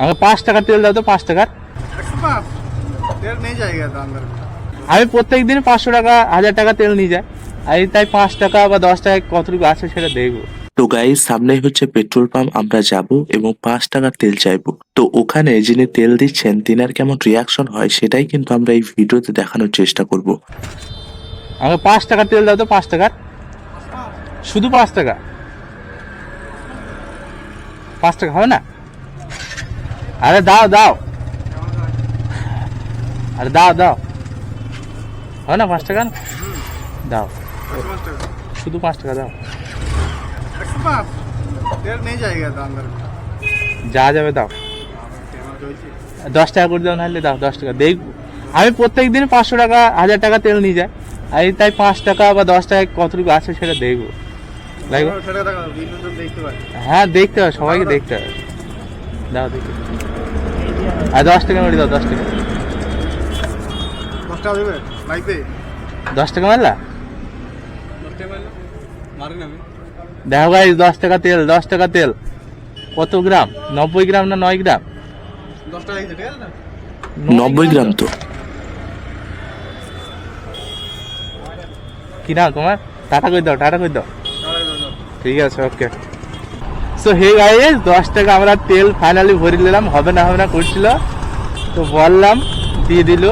আমি পাঁচ টাকার তেল দাও তো পাঁচ টাকার। আমি প্রত্যেক দিন পাঁচশো টাকা হাজার টাকা তেল নিয়ে যাই। আর তাই পাঁচ টাকা বা দশ টাকা কতটুকু আছে সেটা দেখব। তো গাই সামনে হচ্ছে পেট্রোল পাম্প আমরা যাব এবং পাঁচ টাকার তেল চাইব। তো ওখানে যিনি তেল দিচ্ছেন তিনার কেমন রিয়াকশন হয় সেটাই কিন্তু আমরা এই ভিডিওতে দেখানোর চেষ্টা করব। আমাকে পাঁচ টাকার তেল দাও তো পাঁচ টাকার। শুধু পাঁচ টাকা। পাঁচ টাকা হবে না? আরে দাও দাও। আরে দাও দাও। হয় না পাঁচ টাকা দাও। শুধু পাঁচ টাকা দাও। যা যাবে দাও। দশ টাকা করে দাও নাহলে দাও দশ টাকা। দেখ আমি প্রত্যেক দিন পাঁচশো টাকা হাজার টাকা তেল নিয়ে যাই। আমি তাই পাঁচ টাকা বা দশ টাকা কতটুকু আছে সেটা দেখব। হ্যাঁ দেখতে হবে সবাইকে দেখতে হবে। দাও দেখতে আর দশ টাকা মেরে দাও দশ টাকা। দশ টাকা দেবে? লাইতে দশ টাকা মারলা? দেখো ভাই দশ টাকা তেল দশ টাকা তেল। কত গ্রাম? নব্বই গ্রাম না নয় গ্রাম? দশ টাকা ঠিক আছে না? নব্বই গ্রাম তো। কি নাম তোমার? টাটা করে দাও টাটা করে দাও। ঠিক আছে ওকে সো হে গাইজ দশ টাকা আমরা তেল ফাইনালি ভরে নিলাম, হবে না হবে না, করছিল। তো বললাম, দিয়ে দিল।